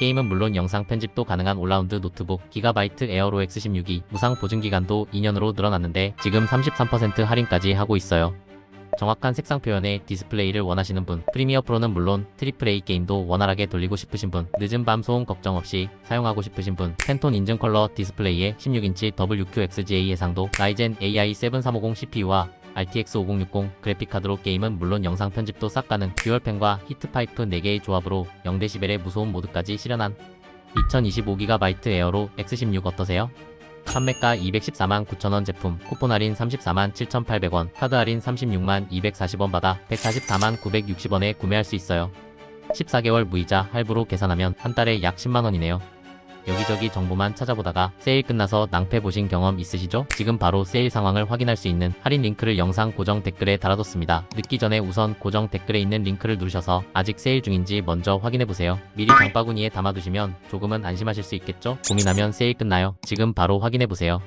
게임은 물론 영상 편집도 가능한 올라운드 노트북 기가바이트 에어로 X16이 무상 보증 기간도 2년으로 늘어났는데 지금 33% 할인까지 하고 있어요. 정확한 색상 표현의 디스플레이를 원하시는 분, 프리미어 프로는 물론 AAA 게임도 원활하게 돌리고 싶으신 분, 늦은 밤 소음 걱정 없이 사용하고 싶으신 분, 팬톤 인증 컬러 디스플레이에 16인치 WQXGA 해상도, 라이젠 AI 7350 CPU와 RTX 5060 그래픽카드로 게임은 물론 영상 편집도 싹 가능, 듀얼팬과 히트파이프 4개의 조합으로 0데시벨의 무소음 모드까지 실현한 2025GB 에어로 X16 어떠세요? 판매가 214만 9천원 제품, 쿠폰 할인 34만 7,800원, 카드 할인 36만 240원 받아 144만 960원에 구매할 수 있어요. 14개월 무이자 할부로 계산하면 한 달에 약 10만원이네요. 여기저기 정보만 찾아보다가 세일 끝나서 낭패 보신 경험 있으시죠? 지금 바로 세일 상황을 확인할 수 있는 할인 링크를 영상 고정 댓글에 달아뒀습니다. 늦기 전에 우선 고정 댓글에 있는 링크를 누르셔서 아직 세일 중인지 먼저 확인해보세요. 미리 장바구니에 담아두시면 조금은 안심하실 수 있겠죠? 고민하면 세일 끝나요. 지금 바로 확인해보세요.